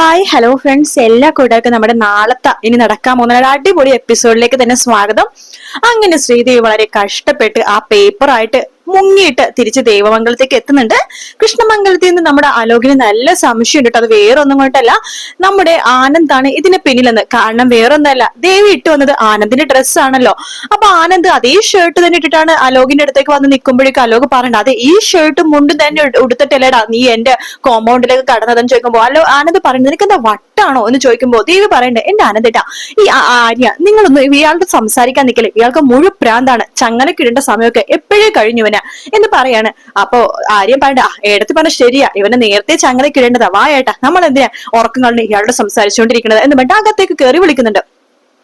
Hi hello friends എല്ലാ കൂട്ടുകാർക്കും നമ്മുടെ നാളത്തെ ഇനി നടക്കാൻ പോകുന്ന ഒരു അടിപൊളി എപ്പിസോഡിലേക്ക് തന്നെ സ്വാഗതം. അങ്ങനെ ശ്രീദേവി വളരെ കഷ്ടപ്പെട്ട് ആ പേപ്പറായിട്ട് മുങ്ങിയിട്ട് തിരിച്ച് ദേവമംഗലത്തേക്ക് എത്തുന്നുണ്ട്. കൃഷ്ണമംഗലത്തിൽ നിന്ന് നമ്മുടെ അലോകിന് നല്ല സംശയം ഉണ്ട് അത് വേറെ ഒന്നും കൊണ്ടല്ല. നമ്മുടെ ആനന്ദാണ് ഇതിന് പിന്നിലെന്ന്. കാരണം വേറൊന്നല്ല. ദേവി ഇട്ട് വന്നത് ആനന്ദിന്റെ ഡ്രസ്സാണല്ലോ അപ്പൊ ആനന്ദ് അതേ ഷർട്ട് തന്നെ ഇട്ടിട്ടാണ് അലോകിന്റെ അടുത്തേക്ക് വന്ന് നിൽക്കുമ്പോഴേക്കും അലോക് പറയണ്ട അതെ ഈ ഷർട്ട് മുണ്ടും തന്നെ ഉട് ഉടുത്തിട്ടല്ലേടാ നീ എന്റെ കോമ്പൗണ്ടിലേക്ക് കടന്നതെന്ന് ചോദിക്കുമ്പോൾ അല്ലോ ആനന്ദ് പറയുന്നത് നിനക്ക് എന്താ വട്ടാണോ? എന്ന് ചോദിക്കുമ്പോൾ ദേവി പറയണ്ടേ എന്റെ ആനന്ദേട്ടാ ഈ ആര്യ നിങ്ങളൊന്നും ഇയാളുടെ സംസാരിക്കാൻ നിൽക്കില്ല ഇയാൾക്ക് മുഴുവൻ പ്രാന്താണ് ചങ്ങലക്കിടേണ്ട സമയമൊക്കെ എപ്പോഴേ കഴിഞ്ഞു ഇവന്. എന്ന് പറയാണ്. അപ്പോ ആര്യം പറയണ്ട "ആ, ഏടത്തി പറഞ്ഞ ശരിയാ. ഇവനെ നേരത്തെ ചങ്ങലക്കിടേണ്ടതാ വാ ഏട്ടാ. നമ്മൾ എന്തിനാ ഉറക്കം കളഞ്ഞ് ഇയാളോട് സംസാരിച്ചുകൊണ്ടിരിക്കുന്നത്? എന്ന് പറഞ്ഞിട്ട് അകത്തേക്ക് കയറി വിളിക്കുന്നുണ്ട്.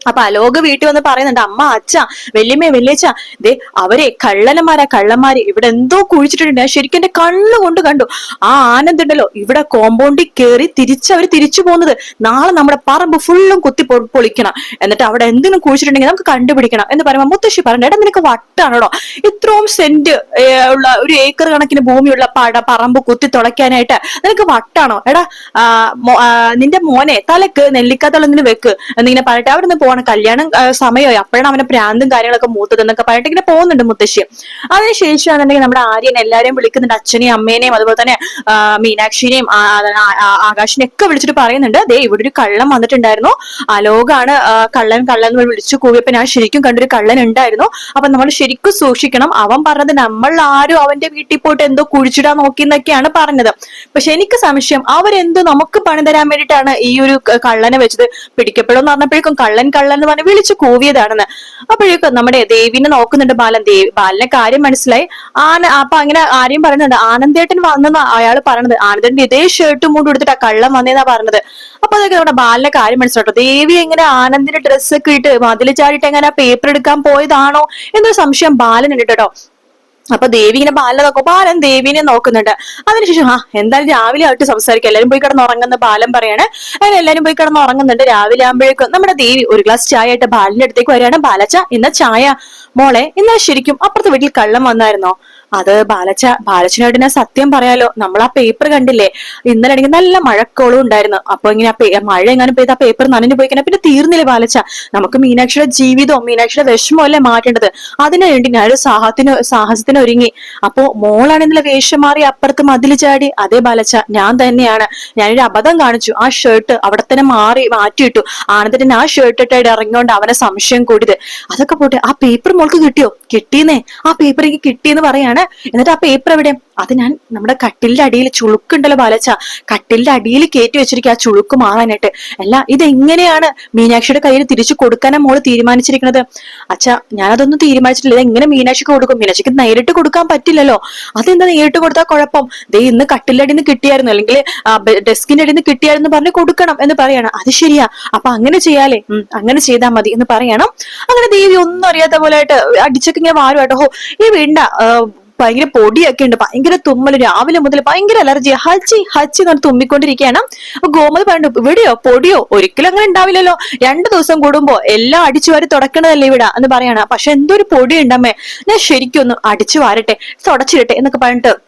അപ്പൊ അലോക് വീട്ടിൽ വന്ന് പറയുന്നുണ്ട് അമ്മ അച്ഛ വല്യമ്മ വല്യച്ഛ ദേ അവരെ കള്ളന്മാരാ കള്ളന്മാര് ഇവിടെ എന്തോ കുഴിച്ചിട്ടുണ്ട് ശരിക്കും എന്റെ കണ്ണു കൊണ്ട് ആ ആനന്ദുണ്ടല്ലോ ഇവിടെ കോമ്പൗണ്ടിൽ കയറി തിരിച്ച് അവർ തിരിച്ചു പോകുന്നത്. നാളെ നമ്മുടെ പറമ്പ് ഫുള്ളും കുത്തി പൊളിക്കണം. എന്നിട്ട് അവിടെ എന്തിനും കുഴിച്ചിട്ടുണ്ടെങ്കിൽ നമുക്ക് കണ്ടുപിടിക്കണം. എന്ന് പറയുമ്പോൾ മുത്തശ്ശി പറഞ്ഞു എടാ നിനക്ക് വട്ടാണോടോ? ഇത്രയും സെന്റ് ഉള്ള ഒരു ഏക്കർ കണക്കിന് ഭൂമിയുള്ള പട പറമ്പ് കുത്തി തുളയ്ക്കാനായിട്ട് നിനക്ക് വട്ടാണോ? എടാ നിന്റെ മോനെ തലക്ക് നെല്ലിക്കാത്തുള്ളതിന് വെക്ക്. എന്നിങ്ങനെ പറഞ്ഞിട്ട് അവിടെ നിന്ന് കല്യാണം ആ, സമയമായി. അപ്പോഴാണ് അവന്റെ പ്രാന്തും കാര്യങ്ങളൊക്കെ മൂത്തത് എന്നൊക്കെ പറഞ്ഞിട്ട് ഇങ്ങനെ പോകുന്നുണ്ട് മുത്തശ്ശി. അതിനുശേഷം എന്നുണ്ടെങ്കിൽ നമ്മുടെ ആര്യൻ എല്ലാരെയും വിളിക്കുന്നുണ്ട്. അച്ഛനെയും അമ്മേനെയും അതുപോലെ തന്നെ മീനാക്ഷിനെയും ആകാശിനെയും ഒക്കെ വിളിച്ചിട്ട് പറയുന്നുണ്ട്. ദേ ഇവിടെ ഒരു കള്ളം വന്നിട്ടുണ്ടായിരുന്നു. അലോകാണ് കള്ളൻ കള്ളൻ എന്ന് വിളിച്ചു കൂവിയപ്പോ ഞാൻ ശരിക്കും കണ്ടൊരു കള്ളൻ ഉണ്ടായിരുന്നു. അപ്പൊ നമ്മൾ ശരിക്കും സൂക്ഷിക്കണം. അവൻ പറഞ്ഞത് നമ്മൾ ആരും അവന്റെ വീട്ടിൽ പോയിട്ട് എന്തോ കുഴിച്ചിടാൻ നോക്കി എന്നൊക്കെയാണ് പറഞ്ഞത്. പക്ഷെ എനിക്ക് സംശയം അവരെന്തോ നമുക്ക് പണി തരാൻ വേണ്ടിയിട്ടാണ് ഈ ഒരു കള്ളനെ വെച്ചത്. പിടിക്കപ്പെടുമെന്ന് പറഞ്ഞപ്പോഴേക്കും കള്ളൻ കള്ളൻ എന്ന് പറഞ്ഞ് വിളിച്ചു കൂവിയതാണെന്ന്. അപ്പോഴേക്കും നമ്മുടെ ദേവിനെ നോക്കുന്നുണ്ട് ബാലൻ. ദേവി ബാലനെ കാര്യം മനസ്സിലായി. ആന അപ്പൊ അങ്ങനെ ആരെയും പറയുന്നുണ്ട്. ആനന്ദേട്ടൻ വന്നെന്ന് അയാൾ പറഞ്ഞത് ആനന്ദേട്ടൻ ഇതേ ഷർട്ടും മൂടും എടുത്തിട്ട് ആ കള്ളം വന്നേന്നാ പറഞ്ഞത് അപ്പൊ അതൊക്കെ നമ്മുടെ ബാലനെ കാര്യം മനസ്സിലാട്ടോ. ദേവി എങ്ങനെ ആനന്ദിന്റെ ഡ്രസ്സൊക്കെ ഇട്ട് മതിൽ ചാടിയിട്ട് എങ്ങനെ പേപ്പർ എടുക്കാൻ പോയതാണോ എന്നൊരു സംശയം ബാലൻ ഉണ്ട് കേട്ടോ. അപ്പൊ ദേവി ഇങ്ങനെ ബാല നോക്കും. ബാലൻ ദേവിനെ നോക്കുന്നുണ്ട്. അതിനുശേഷം ആ എന്തായാലും രാവിലെ ആയിട്ട് സംസാരിക്കാം. എല്ലാരും പോയി കിടന്ന് ഉറങ്ങുന്ന ബാലൻ പറയാണ്. അങ്ങനെ എല്ലാരും പോയി കിടന്ന് ഉറങ്ങുന്നുണ്ട്. രാവിലെ ആകുമ്പോഴേക്കും നമ്മുടെ ദേവി ഒരു ഗ്ലാസ് ചായ ആയിട്ട് ബാലിന്റെ അടുത്തേക്ക് വരികയാണ്. ബാലച്ച ഇന്ന ചായ. മോളെ ഇന്നലെ ശരിക്കും അപ്പുറത്തെ വീട്ടിൽ കള്ളം വന്നായിരുന്നോ? അത് ബാലച്ച ബാലച്ചനോട് ഞാൻ സത്യം പറയാലോ നമ്മൾ ആ പേപ്പർ കണ്ടില്ലേ? ഇന്നലെ ആണെങ്കിൽ നല്ല മഴക്കോളും ഉണ്ടായിരുന്നു. അപ്പൊ ഇങ്ങനെ ആ മഴ എങ്ങാനും പെയ്ത് ആ പേപ്പർ നനഞ്ഞു പോയി കഴിഞ്ഞാൽ പിന്നെ തീർന്നില്ലേ ബാലച്ച? നമുക്ക് മീനാക്ഷിയുടെ ജീവിതവും മീനാക്ഷിയുടെ വിഷമവും അല്ലേ മാറ്റേണ്ടത് അതിനുവേണ്ടി ഞാനൊരു സാഹത്തിന് സാഹസത്തിന് ഒരുങ്ങി. അപ്പോ മോളാണ് ഇന്നലെ വേഷം മാറി അപ്പുറത്ത് മതിൽ ചാടി. അതേ ബാലച്ച ഞാൻ തന്നെയാണ്. ഞാനൊരു അബദ്ധം കാണിച്ചു. ആ ഷർട്ട് അവിടെ തന്നെ മാറി മാറ്റിയിട്ടു. ആനന്ദന് ആ ഷർട്ട് ഇട്ടായിട്ട് ഇറങ്ങിയോണ്ട് അവനെ സംശയം കൂടിയത്. അതൊക്കെ പോട്ടെ ആ പേപ്പർ മോൾക്ക് കിട്ടിയോ? കിട്ടിയെന്നേ ആ പേപ്പർ എനിക്ക് കിട്ടിയെന്ന് പറയാണ് എന്നിട്ട് ആ പേപ്പർ എവിടെ? അത് ഞാൻ നമ്മുടെ കട്ടിലിന്റെ അടിയിൽ ചുളുക്കുണ്ടല്ലോ ബാലച്ച. കട്ടിലിന്റെ അടിയിൽ കയറ്റി വെച്ചിരിക്കുക ആ ചുളുക്ക് മാറാനായിട്ട്. അല്ല ഇതെങ്ങനെയാണ് മീനാക്ഷിയുടെ കയ്യിൽ തിരിച്ചു കൊടുക്കാനാ മോൾ തീരുമാനിച്ചിരിക്കുന്നത്? അച്ഛാ ഞാനതൊന്നും തീരുമാനിച്ചിട്ടില്ല. ഇത് എങ്ങനെ മീനാക്ഷിക്ക് കൊടുക്കും? മീനാക്ഷിക്ക് നേരിട്ട് കൊടുക്കാൻ പറ്റില്ലല്ലോ. അതെന്താ നേരിട്ട് കൊടുത്താൽ കുഴപ്പം? ദേ ഇന്ന് കട്ടിലിന്റെ അടിയിൽ നിന്ന് കിട്ടിയായിരുന്നു. അല്ലെങ്കിൽ ഡെസ്കിന്റെ അടിയിൽ നിന്ന് കിട്ടിയായിരുന്നു പറഞ്ഞ് കൊടുക്കണം എന്ന് പറയണം. അത് ശരിയാ. അപ്പൊ അങ്ങനെ ചെയ്യാലേ. അങ്ങനെ ചെയ്താൽ മതി എന്ന് പറയണം. അങ്ങനെ ദേവി ഒന്നും അറിയാത്ത പോലെ ആയിട്ട് അടിച്ചൊക്കെ ഇങ്ങനെ വാരുമായിട്ട് ഈ വീണ്ട ഭയങ്കര പൊടിയൊക്കെ ഉണ്ട് ഭയങ്കര തുമ്മൽ രാവിലെ മുതൽ ഭയങ്കര അലർജി. ഹച്ചി ഹച്ചി എന്ന് തുമ്മിക്കൊണ്ടിരിക്കുകയാണ്. അപ്പൊ ഗോമതി പറഞ്ഞു ഇവിടെയോ? പൊടിയോ? ഒരിക്കലും അങ്ങനെ ഉണ്ടാവില്ലല്ലോ. രണ്ടു ദിവസം കൂടുമ്പോ എല്ലാം അടിച്ചു വാരി തുടക്കണതല്ലേ ഇവിടെ? എന്ന് പറയാണ്. പക്ഷെ എന്തോ ഒരു പൊടി ഉണ്ടമ്മേ ഞാൻ ശരിക്കും ഒന്ന് അടിച്ചു വാരട്ടെ തുടച്ചിരട്ടെ എന്നൊക്കെ പറഞ്ഞിട്ട്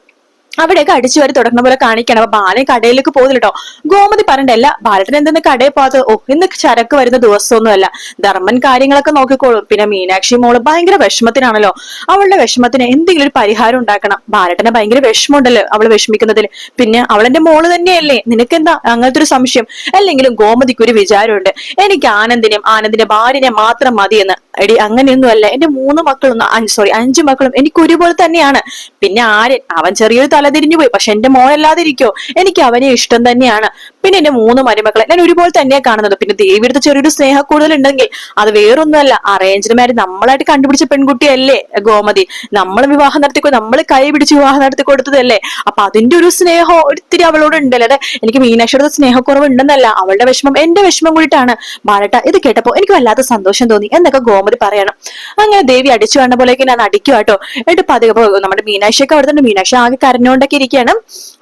അവിടെയൊക്കെ അടിച്ചു വരെ തുടങ്ങുന്ന പോലെ കാണിക്കണം. അപ്പൊ ബാലൻ കടയിലേക്ക് പോകുന്നില്ല കേട്ടോ ഗോമതി പറഞ്ഞിട്ടല്ല ബാലത്തിന് എന്തെന്ന് കടയിൽ പോകാത്തത്? ഓ ഇന്ന് ചരക്ക് വരുന്ന ദിവസമൊന്നുമല്ല. ധർമ്മൻ കാര്യങ്ങളൊക്കെ നോക്കിക്കോളും. പിന്നെ മീനാക്ഷി മോൾ ഭയങ്കര വിഷമത്തിനാണല്ലോ. അവളുടെ വിഷമത്തിന് എന്തെങ്കിലും ഒരു പരിഹാരം ഉണ്ടാക്കണം. ബാലട്ടനെ ഭയങ്കര വിഷമമുണ്ടല്ലോ അവൾ വിഷമിക്കുന്നതിൽ. പിന്നെ അവളെന്റെ മോൾ തന്നെയല്ലേ? നിനക്കെന്താ അങ്ങനത്തെ ഒരു സംശയം? അല്ലെങ്കിലും ഗോമതിക്ക് ഒരു വിചാരമുണ്ട്. എനിക്ക് ആനന്ദിനെയും ആനന്ദിന്റെ ഭാര്യനെ മാത്രം മതിയെന്ന്. എടി അങ്ങനെയൊന്നുമല്ല. എന്റെ മൂന്ന് മക്കളും സോറി അഞ്ചു മക്കളും എനിക്ക് ഒരുപോലെ തന്നെയാണ്. പിന്നെ ആര്? അവൻ ചെറിയൊരു തലതിരിഞ്ഞു പോയി പക്ഷെ എന്റെ മോനല്ലാതെ ഇരിക്കോ എനിക്ക് അവനെ ഇഷ്ടം തന്നെയാണ്. പിന്നെ എന്റെ മൂന്ന് മരുമക്കളെ ഞാൻ ഒരുപോലെ തന്നെയാണ് കാണുന്നത്. പിന്നെ ദേവിയുടെ ചെറിയൊരു സ്നേഹം കൂടുതൽ ഉണ്ടെങ്കിൽ അത് വേറൊന്നുമല്ല. അറേഞ്ച്ഡ് മാരേജ് നമ്മളായിട്ട് കണ്ടുപിടിച്ച പെൺകുട്ടിയല്ലേ ഗോമതി? നമ്മൾ വിവാഹം നടത്തിക്കോ നമ്മൾ കൈ പിടിച്ച് വിവാഹം നടത്തി കൊടുത്തതല്ലേ അപ്പൊ അതിന്റെ ഒരു സ്നേഹം ഒത്തിരി അവളോട് ഉണ്ടല്ലേ എനിക്ക് മീനാക്ഷിയുടെ സ്നേഹക്കുറവ് ഉണ്ടെന്നല്ല അവളുടെ വിഷമം എന്റെ വിഷമം കൂടിയിട്ടാണ്. ബാലട്ട ഇത് കേട്ടപ്പോ എനിക്ക് വല്ലാത്ത സന്തോഷം തോന്നി എന്നൊക്കെ ഗോമതി പറയണം. അങ്ങനെ ദേവി അടിച്ചു വേണ്ട പോലെയൊക്കെ ഞാൻ അടിക്കുവാട്ടോ എന്നിട്ട് പതുക്കെ നമ്മുടെ മീനാക്ഷിയൊക്കെ അവിടെ തന്നെ. മീനാക്ഷി ആകെ കരഞ്ഞുകൊണ്ടൊക്കെ ഇരിക്കുകയാണ്.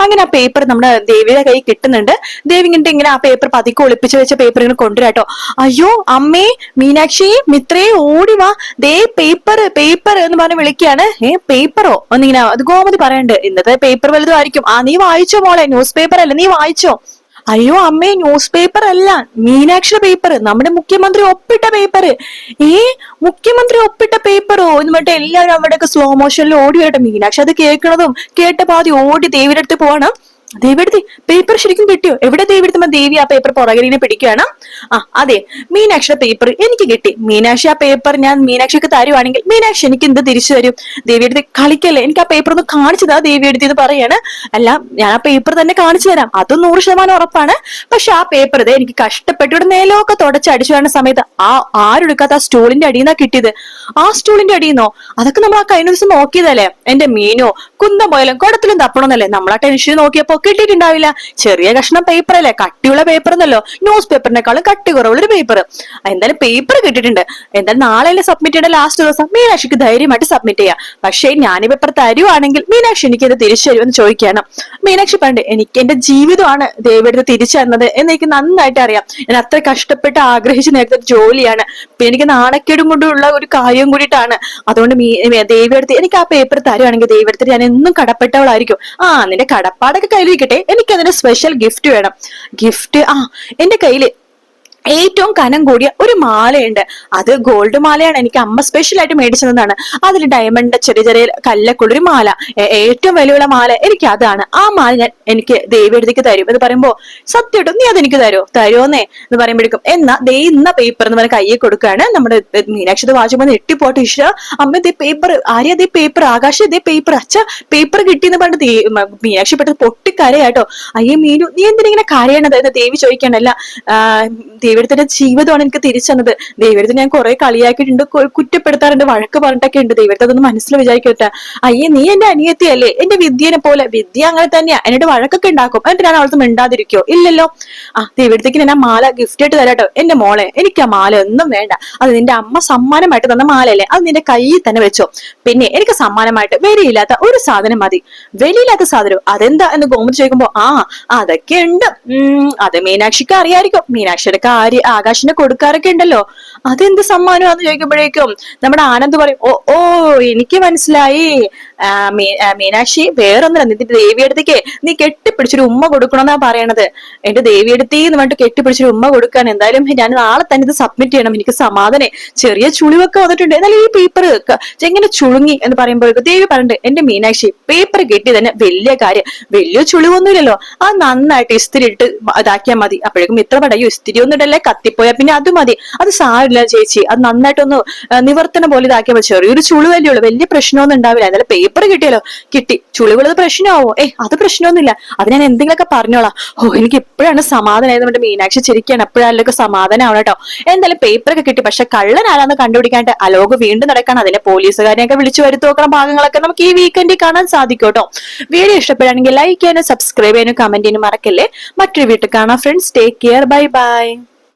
അങ്ങനെ ആ പേപ്പർ നമ്മുടെ ദേവിയുടെ കൈ കിട്ടുന്നുണ്ട്. ദേവി ഇങ്ങനെ ഇങ്ങനെ ആ പേപ്പർ പതുക്കെ ഒളിപ്പിച്ച് വെച്ച പേപ്പർ ഇങ്ങനെ കൊണ്ടുവരാട്ടോ അയ്യോ അമ്മേ മീനാക്ഷി മിത്രേ ഓടി വാ. ദേ പേപ്പർ പേപ്പർ എന്ന് പറഞ്ഞ് വിളിക്കുകയാണ്. ഏ പേപ്പറോ ഒന്നിങ്ങനെ അത് ഗോമതി പറയണ്ട്. ഇന്നത്തെ പേപ്പർ വലുതുമായിരിക്കും. ആ നീ വായിച്ചോ മോളെ? ന്യൂസ് പേപ്പർ അല്ലേ? നീ വായിച്ചോ? അയ്യോ അമ്മേ ന്യൂസ് പേപ്പർ അല്ല മീനാക്ഷിയുടെ പേപ്പർ നമ്മുടെ മുഖ്യമന്ത്രി ഒപ്പിട്ട പേപ്പർ. ഈ മുഖ്യമന്ത്രി ഒപ്പിട്ട പേപ്പറോ? എന്ന് പറഞ്ഞിട്ട് എല്ലാവരും അവിടെയൊക്കെ സ്ലോ മോഷനിൽ ഓടി വരട്ടെ. മീനാക്ഷി അത് കേൾക്കണതും കേട്ട പാതി ഓടി ദേവിയുടെ അടുത്ത് പോവാണ് ദേവിയെടുത്തി പേപ്പർ ശരിക്കും കിട്ടിയോ? എവിടെ ദേവിയെടുത്തുമ്പോ ദേവി ആ പേപ്പർ പുറകിലിനെ പിടിക്കുകയാണ് ആ അതെ. മീനാക്ഷിയുടെ പേപ്പർ എനിക്ക് കിട്ടി. മീനാക്ഷി ആ പേപ്പർ ഞാൻ മീനാക്ഷിക്ക് തരുവാണെങ്കിൽ മീനാക്ഷി എനിക്ക് എന്ത് തിരിച്ചു തരും? ദേവിയെടുത്ത് കളിക്കല്ലേ? എനിക്ക് ആ പേപ്പർ ഒന്ന് കാണിച്ചു താ ദേവിയെടുത്ത് എന്ന് പറയാണ്. അല്ല ഞാൻ ആ പേപ്പർ തന്നെ കാണിച്ചു തരാം. അതും നൂറ് ശതമാനം ഉറപ്പാണ്. പക്ഷെ ആ പേപ്പർ ഇത് എനിക്ക് കഷ്ടപ്പെട്ട് ഇവിടെ നേലമൊക്കെ തുടച്ചടിച്ചു വരുന്ന സമയത്ത് ആ ആരെടുക്കാത്ത ആ സ്റ്റൂളിന്റെ അടിയിൽ നിന്നാ കിട്ടിയത്? ആ സ്റ്റൂളിന്റെ അടിയിൽ നിന്നോ അതൊക്കെ നമ്മൾ ആ കഴിഞ്ഞ ദിവസം നോക്കിയതല്ലേ? എന്റെ മീനോ കുന്തം പോയാലും കുടത്തിലും തപ്പണമെന്നല്ലേ നമ്മൾ ആ ടെൻഷൻ നോക്കിയപ്പോ കിട്ടിയിട്ടുണ്ടാവില്ല. ചെറിയ കഷ്ണം പേപ്പർ അല്ലേ? കട്ടിയുള്ള പേപ്പർ എന്നല്ലോ. ന്യൂസ് പേപ്പറിനേക്കാളും കട്ടി കുറവുള്ള ഒരു പേപ്പർ എന്തായാലും പേപ്പർ കിട്ടിയിട്ടുണ്ട്. എന്തായാലും നാളെ സബ്മിറ്റ് ചെയ്യേണ്ട ലാസ്റ്റ് ദിവസം? മീനാക്ഷിക്ക് ധൈര്യമായിട്ട് സബ്മിറ്റ് ചെയ്യാം. പക്ഷേ ഞാൻ ഈ പേപ്പർ തരുവാണെങ്കിൽ മീനാക്ഷി എനിക്ക് ഇത് തിരിച്ചു തരുമെന്ന് ചോദിക്കുകയാണ്. മീനാക്ഷി പണ്ട് എനിക്ക് എന്റെ ജീവിതമാണ് ദേവിയുടെ തിരിച്ചു തന്നത് എന്ന് എനിക്ക് നന്നായിട്ട് അറിയാം. ഞാൻ അത്ര കഷ്ടപ്പെട്ട് ആഗ്രഹിച്ച് നേരത്തെ ജോലിയാണ്. പിന്നെ എനിക്ക് നാണക്കേടും കൊണ്ടുള്ള ഒരു കാര്യം കൂടിയിട്ടാണ്. അതുകൊണ്ട് മീ ദേവിയെടുത്ത് എനിക്ക് ആ പേപ്പർ തരുവാണെങ്കിൽ ദേവിയെടുത്ത് ഞാൻ എന്നും കടപ്പെട്ടവളായിരിക്കും. ആ നിന്റെ കടപ്പാടൊക്കെ കയ്യിലിരിക്കട്ടെ എനിക്ക് അതിന് സ്പെഷ്യൽ ഗിഫ്റ്റ് വേണം. ഗിഫ്റ്റ് ആ എന്റെ കയ്യിൽ ഏറ്റവും കനം കൂടിയ ഒരു മാലയുണ്ട്. അത് ഗോൾഡ് മാലയാണ്. എനിക്ക് അമ്മ സ്പെഷ്യൽ ആയിട്ട് മേടിച്ചതെന്നാണ്. അതിൽ ഡയമണ്ട് ചെറിയ ചെറിയ കല്ലക്കുള്ളൊരു മാല. ഏറ്റവും വിലയുള്ള മാല എനിക്ക് അതാണ്. ആ മാല ഞാൻ എനിക്ക് ദേവി ദേവിയെടുത്തേക്ക് തരും. എന്ന് പറയുമ്പോ സത്യമായിട്ടും നീ അതെനിക്ക് തരുമോ തരുമോന്നേ എന്ന് പറയുമ്പോഴേക്കും എന്നാ ദേ ഇന്ന പേപ്പർ എന്ന് പറഞ്ഞ കയ്യിൽ കൊടുക്കുകയാണ് നമ്മുടെ മീനാക്ഷി വാചുമ്പോൾ എട്ടിപ്പോട്ട് ഇഷ്ട അമ്മ ദേ പേപ്പർ ആര്യ ദേ പേപ്പർ ആകാശ ദേ പേപ്പർ അച്ഛ പേപ്പർ കിട്ടിയെന്ന് പറഞ്ഞിട്ട് മീനാക്ഷി പെട്ടെന്ന് പൊട്ടിക്കരയാട്ടോ അയ്യേ മീനു നീ എന്തിനിങ്ങനെ കരയണത്? എന്ന് ദേവി ചോദിക്കണല്ല ദേവിയുടെ ജീവിതമാണ് എനിക്ക് തിരിച്ചു തന്നത്. ദേവിയുടെ ഞാൻ കുറെ കളിയാക്കിയിട്ടുണ്ട് കുറ്റപ്പെടുത്താറുണ്ട് വഴക്ക് പറഞ്ഞിട്ടൊക്കെ ഉണ്ട് ദേവിയുടെ അതൊന്ന് മനസ്സിൽ വിചാരിക്കട്ടെ. അയ്യേ നീ എന്റെ അനിയത്തിയല്ലേ? എന്റെ വിദ്യനെ പോലെ. വിദ്യ അങ്ങനെ തന്നെയാ. എന്നോട് വഴക്കൊക്കെ ഉണ്ടാക്കും. എന്നിട്ട് ഞാൻ അവൾക്ക് മിണ്ടാതിരിക്കോ? ഇല്ലല്ലോ. ആ ദേവിടത്തേക്ക് ഞാൻ ആ മാല ഗിഫ്റ്റ് ആയിട്ട് തരാട്ടോ. എന്റെ മോളെ എനിക്ക് ആ മാല ഒന്നും വേണ്ട. അത് നിന്റെ അമ്മ സമ്മാനമായിട്ട് തന്ന മാലയല്ലേ? അത് നിന്റെ കയ്യിൽ തന്നെ വെച്ചോ. പിന്നെ എനിക്ക് സമ്മാനമായിട്ട് വിലയില്ലാത്ത ഒരു സാധനം മതി. വിലയില്ലാത്ത സാധനം അതെന്താ എന്ന് ഗോമതി ചോദിക്കുമ്പോ ആ അതൊക്കെ ഉണ്ട് അത് മീനാക്ഷിക്ക് അറിയായിരിക്കും. മീനാക്ഷിയുടെ കാര്യ ആകാശിനെ കൊടുക്കാറൊക്കെ ഉണ്ടല്ലോ. അതെന്ത് സമ്മാനമാന്ന് ചോദിക്കുമ്പോഴേക്കും നമ്മുടെ ആനന്ദ് പറയും ഓ ഓ എനിക്ക് മനസ്സിലായി. മീനാക്ഷി വേറൊന്നുമില്ല നിന്റെ ദേവിയടുത്തേക്ക് നീ കെട്ടിപ്പിടിച്ചൊരു ഉമ്മ കൊടുക്കണമെന്നാ പറയണത്. എന്റെ ദേവിയടുത്തേ എന്ന് പറഞ്ഞിട്ട് കെട്ടിപ്പിടിച്ചൊരു ഉമ്മ കൊടുക്കാൻ എന്തായാലും ഞാൻ നാളെ തന്നെ ഇത് സബ്മിറ്റ് ചെയ്യണം. എനിക്ക് സമാധാനം. ചെറിയ ചുളിവൊക്കെ വന്നിട്ടുണ്ട്. എന്നാലും ഈ പേപ്പർ എങ്ങനെ ചുളുങ്ങി എന്ന് പറയുമ്പോഴേക്കും ദേവി പറഞ്ഞിട്ട് എന്റെ മീനാക്ഷി പേപ്പർ കെട്ടി തന്നെ വലിയ കാര്യം. വലിയ ചുളിവൊന്നുമില്ലല്ലോ. അത് നന്നായിട്ട് ഇസ്തിരി ഇട്ട് ഇതാക്കിയാൽ മതി. അപ്പോഴേക്കും ഇത്ര പടയോ ഇസ്തിരി ഒന്നും ഇടല്ലേ കത്തിപ്പോയാ പിന്നെ അത് മതി. അത് സാരില്ല ചേച്ചി. അത് നന്നായിട്ടൊന്ന് നിവർത്തനം പോലെ ഇതാക്കിയാൽ ചെറിയൊരു ചുളിവല്ലേ ഉള്ളൂ. വലിയ പ്രശ്നമൊന്നും ഉണ്ടാവില്ല. എന്നാലും പേപ്പർ കിട്ടിയല്ലോ. കിട്ടി. ചുളിവുള്ളത് പ്രശ്നമാവോ? ഏ അത് പ്രശ്നമൊന്നുമില്ല. അത് ഞാൻ എന്തെങ്കിലുമൊക്കെ പറഞ്ഞോളാം. ഓ എനിക്ക് ഇപ്പോഴാണ് സമാധാനം. നമ്മുടെ മീനാക്ഷി ചിരിക്കുകയാണ് എപ്പോഴായാലും സമാധാനം ആവണം കേട്ടോ. എന്തായാലും പേപ്പറൊക്കെ കിട്ടി. പക്ഷെ കള്ളൻ ആരാന്ന് കണ്ടുപിടിക്കാണ്ട് അലോക് വീണ്ടും നടക്കണം. അതിനെ പോലീസുകാരെയൊക്കെ വിളിച്ചു വരുത്തു നോക്കണം ഭാഗങ്ങളൊക്കെ. നമുക്ക് ഈ വീക്കെൻഡിൽ കാണാൻ സാധിക്കും കേട്ടോ. വീഡിയോ ഇഷ്ടപ്പെടുകയാണെങ്കിൽ ലൈക്ക് ചെയ്യാനും സബ്സ്ക്രൈബ് ചെയ്യാനും കമന്റ് ചെയ്യാനും മറക്കല്ലേ? മറ്റൊരു വീട്ടിൽ കാണാം friends take care bye bye